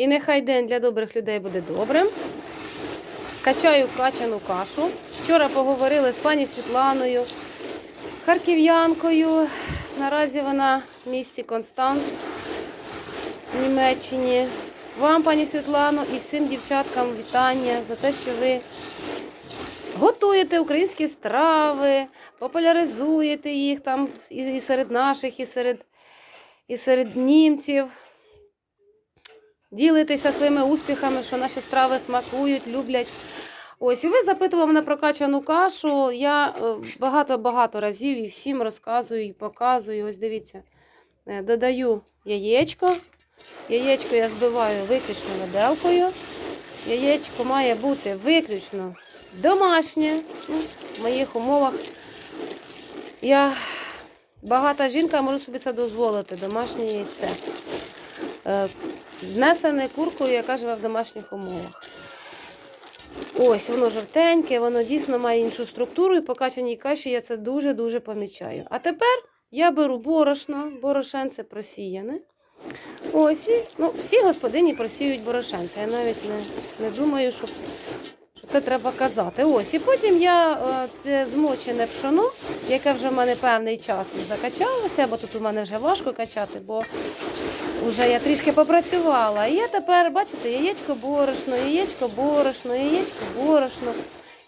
І нехай день для добрих людей буде добрим. Качаю качану кашу. Вчора поговорили з пані Світланою, харків'янкою. Наразі вона в місті Констанц в Німеччині. Вам, пані Світлано, і всім дівчаткам вітання за те, що ви готуєте українські страви, популяризуєте їх там і серед наших, і серед, і серед німців. Ділитеся своїми успіхами, що наші страви смакують, люблять. Ось, і ви запитували мене про качану кашу. Я е, багато-багато разів і всім розказую і показую. Ось дивіться, Е, додаю яєчко. Яєчко я збиваю виключно виделкою. Яєчко має бути виключно домашнє. Ну, в моїх умовах я багата жінка, можу собі це дозволити, домашнє яйце. Знесене куркою, яка живе в домашніх умовах. Ось, воно жовтеньке, воно дійсно має іншу структуру, і по качаній каші я це дуже-дуже помічаю. А тепер я беру борошно, борошенце просіяне. Ось, і, ну, всі господині просіють борошенце. Я навіть не, не думаю, що, що це треба казати. Ось, і потім я е, це змочене пшоно, яке вже в мене певний час закачалося, бо тут у мене вже важко качати, бо вже я трішки попрацювала. І я тепер, бачите, яєчко борошно, яєчко борошно, яєчко борошно.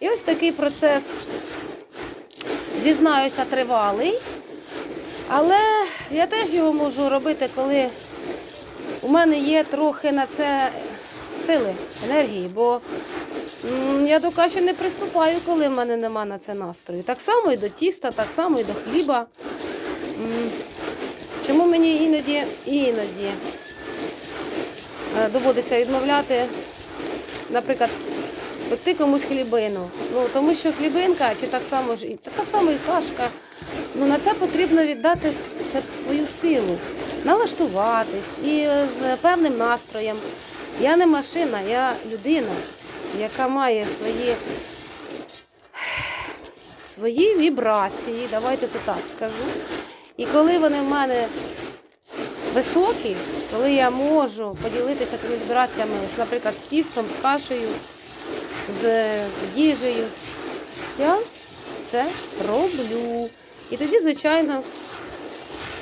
І ось такий процес, зізнаюся, тривалий. Але я теж його можу робити, коли у мене є трохи на це сили, енергії, бо я до каші не приступаю, коли в мене нема на це настрою. Так само і до тіста, так само і до хліба. Чому мені іноді іноді е, доводиться відмовляти, наприклад, спекти комусь хлібину. Ну, тому що хлібинка, чи так само ж так само і кашка, ну на це потрібно віддати свою силу, налаштуватись і е, з певним настроєм. Я не машина, я людина, яка має свої, свої вібрації, давайте це так скажу. І коли вони в мене високі, коли я можу поділитися цими вібраціями, наприклад, з тістом, з кашею, з їжею, я це роблю. І тоді, звичайно,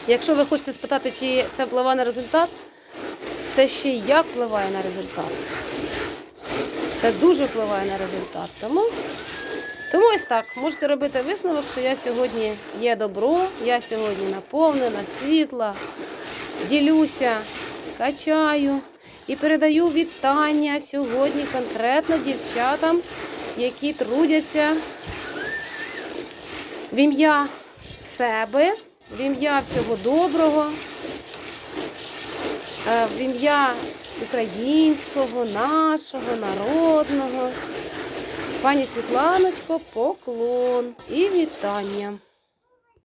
якщо ви хочете спитати, чи це впливає на результат, це ще як впливає на результат. Це дуже впливає на результат. Тому тому ось так, можете робити висновок, що я сьогодні є добро, я сьогодні наповнена, світла, ділюся, качаю і передаю вітання сьогодні конкретно дівчатам, які трудяться в ім'я себе, в ім'я всього доброго, е, в ім'я українського, нашого, народного. Пані Світланочко, поклон і вітання.